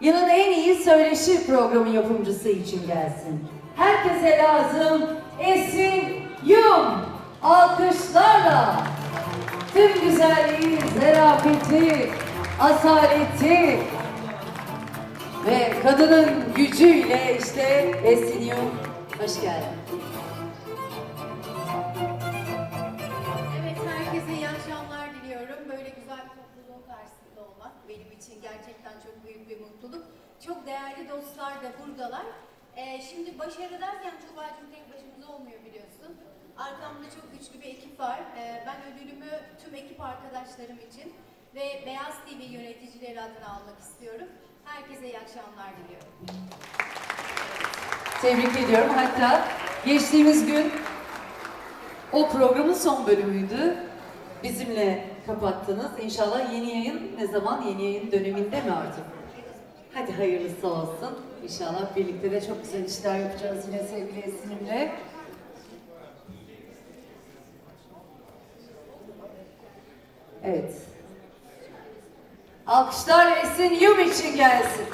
yılın en iyi söyleşi programı yapımcısı için gelsin. Herkese lazım Esin Yum. Alkışlarla tüm güzelliği, zarafeti, asaleti ve kadının gücüyle işte Esin Yum. Hoş geldin. Topluluğun karşısında olmak benim için gerçekten çok büyük bir mutluluk. Çok değerli dostlar da buradalar. Ee, şimdi başarı derken Tuğba'cığım tek başımıza olmuyor biliyorsun. Arkamda çok güçlü bir ekip var. Ee, ben ödülümü tüm ekip arkadaşlarım için ve Beyaz TV yöneticileri adına almak istiyorum. Herkese iyi akşamlar diliyorum. Tebrik ediyorum. Hatta geçtiğimiz gün o programın son bölümüydü. Bizimle kapattınız. İnşallah yeni yayın ne zaman? Yeni yayın döneminde mi artık? Hadi hayırlısı olsun. İnşallah birlikte de çok güzel işler yapacağız yine sevgili Esin'imle. Evet. Alkışlar Esin Yum için gelsin.